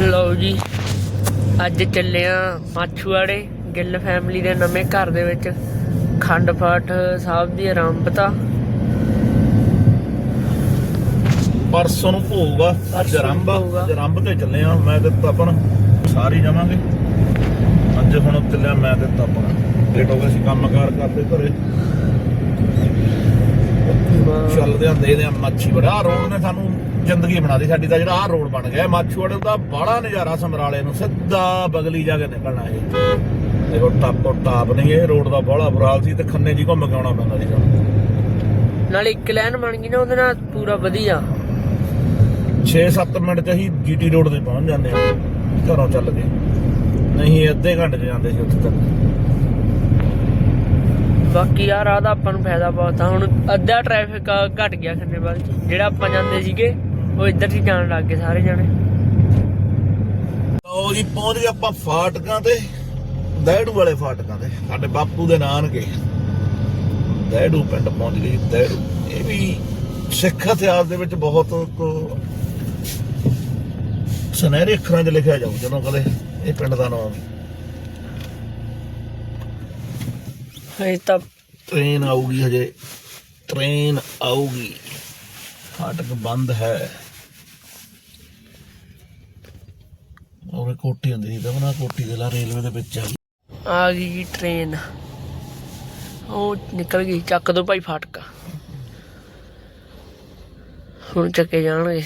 ਲਓ ਜੀ ਅੱਜ ਚੱਲੇ ਆ ਮਾਛੂਆੜੇ ਗਿੱਲ ਫੈਮਿਲੀ ਦੇ ਨਵੇਂ ਘਰ ਦੇ ਵਿੱਚ ਖੰਡ ਪਾਠ ਸਾਹਿਬ ਦੀ ਆਰੰਭਤਾ। ਪਰਸੋਂ ਨੂੰ ਭੋਗਾ ਅੱਜ ਪਰਸੋਂ ਨੂੰ ਆਰੰਭ ਆ। ਅੱਜ ਆਰੰਭ ਤੇ ਚੱਲੇ ਆ ਮੈਂ ਤੇ ਤਪਨ ਸਾਰੇ ਜਾਵਾਂਗੇ। ਅੱਜ ਹੁਣ ਚੱਲਿਆ ਮੈਂ ਤੇ ਤਪਨ। ਲੇਟ ਹੋ ਗਏ ਸੀ ਕੰਮਕਾਰ ਕਰਦੇ ਘਰੇ। ਚੱਲਦੇ ਦੇਖਦੇ ਆ ਮੱਛੀ ਬੜਾ ਰੋਡ ਨੇ ਸਾਨੂੰ ਜ਼ਿੰਦਗੀ ਬਣਾ ਦਿੱਤੀ ਸਾਡੀ ਤਾਂ ਜਿਹੜਾ ਆਹ ਰੋਡ ਬਣ ਗਿਆ। ਮਾਛੂਵਾੜੇ ਦਾ ਬੜਾ ਨਜ਼ਾਰਾ ਸਮਰਾਲੇ ਨੂੰ ਸਿੱਧਾ ਬਗਲੀ ਜਾ ਕੇ ਨਿਕਲਣਾ ਇਹ। ਦੇਖੋ ਟਾਪੋ ਟਾਪ ਨਹੀਂ ਇਹ ਰੋਡ ਦਾ ਬੜਾ ਬੁਰਾ ਹਾਲ ਸੀ ਤੇ ਖੰਨੇ ਜੀ ਘੁੰਮ ਕੇ ਆਉਣਾ ਪੈਂਦਾ ਸੀ ਨਾਲ ਇੱਕ ਲਾਈਨ ਬਣ ਗਈ ਨਾ ਉਹਦੇ ਨਾਲ ਪੂਰਾ ਵਧੀਆ। 6-7 ਮਿੰਟ ਚ ਅਸੀਂ ਜੀਟੀ ਰੋਡ ਤੇ ਪਹੁੰਚ ਜਾਂਦੇ ਆ ਘਰੋਂ ਚੱਲ ਕੇ। ਨਹੀਂ ਅੱਧੇ ਘੰਟੇ ਜਾਂਦੇ ਸੀ ਉੱਥੇ ਤੱਕ। ਬਾਕੀ ਯਾਰ ਆਹ ਆਪਾਂ ਨੂੰ ਫਾਇਦਾ ਬਹੁਤ ਆ। ਹੁਣ ਅੱਧਾ ਟ੍ਰੈਫਿਕ ਘਟ ਗਿਆ ਖੰਨੇ ਵੱਲ ਜਿਹੜਾ ਆਪਾਂ ਜਾਂਦੇ ਸੀਗੇ ਉਹ ਇੱਧਰ ਹੀ ਜਾਣ ਲੱਗ ਗਏ ਸਾਰੇ ਜਾਣੇ। ਲਓ ਜੀ ਪਹੁੰਚ ਗਏ ਆਪਾਂ ਫਾਟਕਾਂ ਤੇ ਦਹਿੜੂ ਵਾਲੇ ਫਾਟਕਾਂ ਤੇ। ਸਾਡੇ ਬਾਪੂ ਦੇ ਨਾਨਕੇ। ਦਹਿੜੂ ਪਿੰਡ ਪਹੁੰਚ ਗਏ ਜੀ, ਇਹ ਵੀ ਸਿੱਖ ਇਤਿਹਾਸ ਦੇ ਵਿੱਚ ਬਹੁਤ ਸੁਨਹਿਰੇ ਅੱਖਰਾਂ 'ਚ ਲਿਖਿਆ ਜਾਊ ਜਦੋਂ ਕਦੇ ਇਹ ਪਿੰਡ ਦਾ ਨਾਮ ਇਹ ਤਾਂ ਟ੍ਰੇਨ ਆਊਗੀ ਹਜੇ। ਟ੍ਰੇਨ ਆਊਗੀ। ਫਾਟਕ ਬੰਦ ਹੈ। ਉਹ ਕੋਠੀ ਹੁੰਦੀ ਸੀ ਤਾਂ ਕੋਠੀ ਦੇ ਲਾ ਰੇਲਵੇ ਦੇ ਵਿੱਚ ਆ ਗਈ। ਜੀ ਟ੍ਰੇਨ ਉਹ ਨਿਕਲ ਗਈ ਚੱਕ ਦੋ ਭਾਈ ਫਾਟਕਾ। ਹੁਣ ਚੱਕੇ ਜਾਣਗੇ।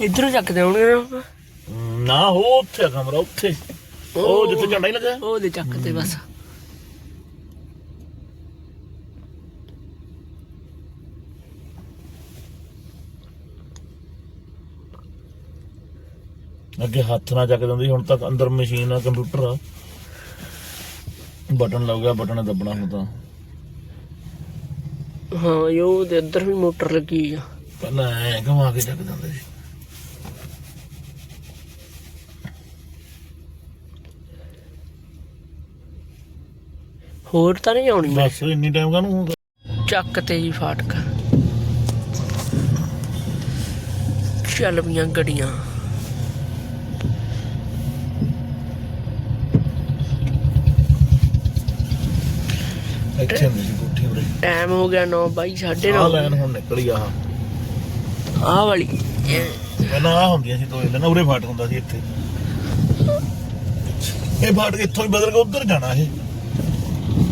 ਇਧਰੋਂ ਚੱਕਦੇ ਹੋਣਗੇ ਨਾ। ਨਾ ਹੋ ਉੱਥੇ ਆ ਕਮਰਾ ਉੱਥੇ। ਉਹ ਜਿੱਥੇ ਝੰਡਾ ਹੀ ਲੱਗਾ। ਉਹ ਦੇ ਚੱਕ ਤੇ ਬਸ। ਅੱਗੇ ਹੱਥ ਨਾਲ ਚੱਕ ਦਿੰਦੀ ਹੁਣ ਤੱਕ ਅੰਦਰ ਮਸ਼ੀਨ ਆ ਕੰਪਿਊਟਰ ਆ। ਬਟਨ ਲੱਗ ਗਿਆ ਬਟਨ ਦੱਬਣਾ ਹੁਣ ਤਾਂ। ਹਾਂ ਯੋ ਦੇ ਅੰਦਰ ਵੀ ਮੋਟਰ ਲੱਗੀ ਆ। ਪਹਿਲਾਂ ਐ ਘੁਮਾ ਕੇ ਚੱਕ ਦਿੰਦੇ ਸੀ। ਹੋਰ ਤਾਂ ਨਹੀਂ ਆਉਣੀ ਮੈਂ। ਬਸ ਇੰਨੀ ਟਾਈਮ ਕਾਹਨੂੰ ਹੁੰਦਾ? ਚੱਕ ਤੇ ਜੀ ਫਾਟਕਾ। ਚੱਲ ਪਈਆਂ ਗੱਡੀਆਂ ਇੱਥੇ ਸੀ ਕੋਠੀ ਉਰੇ। ਟਾਈਮ ਹੋ ਗਿਆ 9 ਬਾਈ 9:30 ਆਹ ਲਾਈਨ ਹੁਣ ਨਿਕਲੀ ਆ। ਆਹ ਵਾਲੀ। ਪਹਿਲਾਂ ਆ ਹੁੰਦੀਆਂ ਸੀ ਦੋ ਲਾਈਨਾਂ ਉਰੇ ਫਾਟਕ ਹੁੰਦਾ ਸੀ ਇੱਥੇ। ਇਹ ਫਾਟਕ ਇੱਥੋਂ ਹੀ ਬਦਲ ਕੇ ਉੱਧਰ ਜਾਣਾ ਇਹ।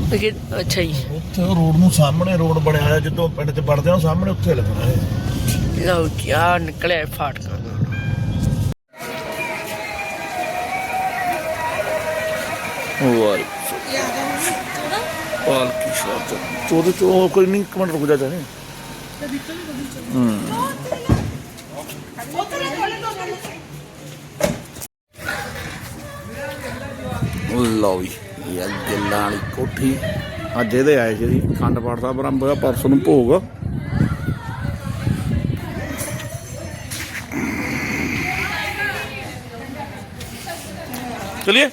ਇਹ ਅੱਛਾ ਜੀ। ਉੱਥੇ ਉਹ ਰੋਡ ਨੂੰ ਸਾਹਮਣੇ ਰੋਡ ਬਣਿਆ ਹੋਇਆ ਜਦੋਂ ਪਿੰਡ 'ਚ ਵੜਦੇ ਆ ਉਹ ਸਾਹਮਣੇ ਉੱਥੇ ਲੱਗਣਾ ਇਹ ਲਓ ਜੀ ਆ ਨਿਕਲਿਆ ਇਹ ਫਾਟਕਾ ਵਾਹ ਪਾਲਕੀ ਸ਼ਾਤ ਚੋਦ ਚੋ ਕੋਈ ਨਹੀਂ ਕਮੈਂਟ ਰੁਕ ਜਾ ਚਾਹੇ ਲਓ ਜੀ। ਇਹ ਆ ਗਿੱਲਾਂ ਵਾਲੀ ਕੋਠੀ। ਅੱਜ ਇਹਦੇ ਆਏ ਸੀ ਜੀ, ਖੰਡ ਪਾਠ ਸਾਹਿਬ ਆਰੰਭ ਹੋਇਆ ਪਰਸੋਂ ਨੂੰ ਭੋਗ। ਚਲਿਏ।